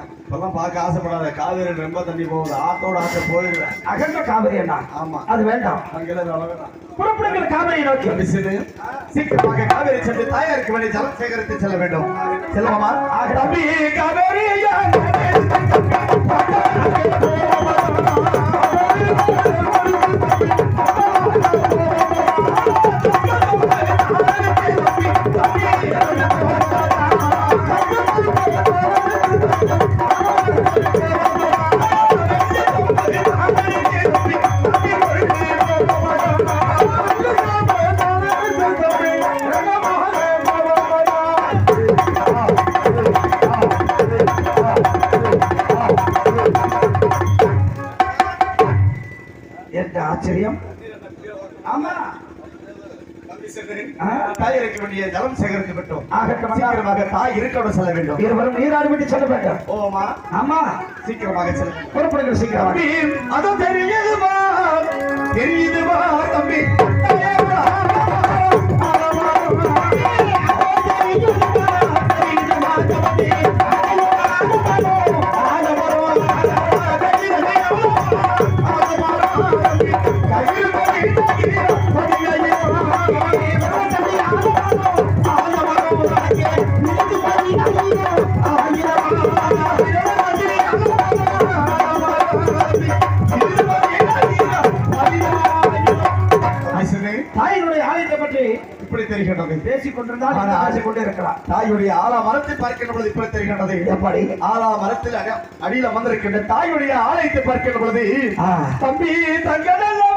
இப்பெல்லாம் பார்க்க ஆசைப்படாத. காவேரி ரொம்ப தண்ணி போகுது. ஆத்தோட ஆசை போயிடுவேன் அகன்ற காவிரி அண்ணா. ஆமா. அது வேண்டாம். அங்கெல்லாம் வளரலாம் புறப்படுங்கள் காவிரியை நோக்கி. சீக்கிரமாக காவேரி சென்று தாயாருக்கு வேண்டிய ஜலம் சேகரித்து செல்ல வேண்டும். செல்வமா தம்பி காவேரி என்ற ஆச்சரியம். ஆமா. வேண்டிய ஜலம் சேகரித்து விட்டோம். அண்ணா. சீக்கிரமாக தாய் இருக்கோட செல்ல வேண்டும். இருவரும் நீராடி விட்டு செல்ல வேண்டும். ஓமா. ஆமா. சீக்கிரமாக செல்ல. புறப்படுங்கள் சீக்கிரம் தம்பி அது தெரியுதுமா தெரியுதுமா தம்பி? இப்படி தெரிகின்றது. பேசிக் கொண்டிருந்தால் ஆசை கொண்டு இருக்கிறார் தாயுடைய ஆலா மரத்தை பார்க்கின்ற பொழுது இப்படி தெரிகின்றது. எப்படி? ஆலா மரத்தில் அடியில வந்திருக்கின்ற தாயுடைய ஆலயத்தை பார்க்கின்ற பொழுது. தம்பி தங்கடல்ல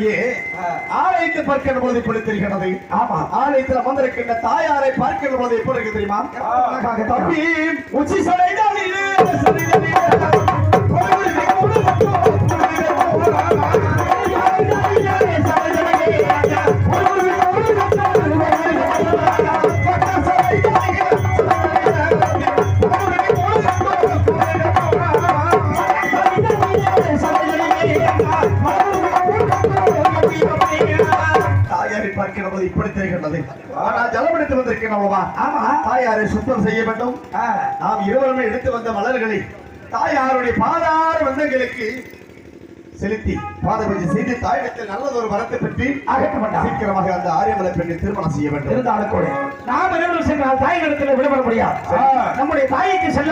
தாயுடைய ஆலயத்தை பார்க்கின்ற பொழுது இப்படி தெரிகிறது? ஆமா ஆலயத்தில் வந்திருக்கின்ற தாயாரை பார்க்கின்ற பொழுது இருக்கு தெரியுமா? தம்பி உச்சி தாயாரை பார்க்கிற போது இப்படி தெரிகின்றது. ஆனா ஜலம் எடுத்து வந்திருக்கிறோமா ஆமா. தாயாரை சுத்தம் செய்ய வேண்டும். நாம் இருவருமே எடுத்து வந்த மலர்களை தாயாருடைய பாதார வந்தங்களுக்கு செலுத்தி பாத பூஜை செய்து தாயிடத்தில் நல்லதொரு வரத்தை பெற்று அகற்ற மாட்டார். சீக்கிரமாக அந்த ஆரியமலை பெண்ணை திருமணம் செய்ய வேண்டும். இருந்தாலும் கூட நாம் இருவரும் சென்றால் தாயிடத்தில் விடுபட முடியாது. நம்முடைய தாய்க்கு செல்ல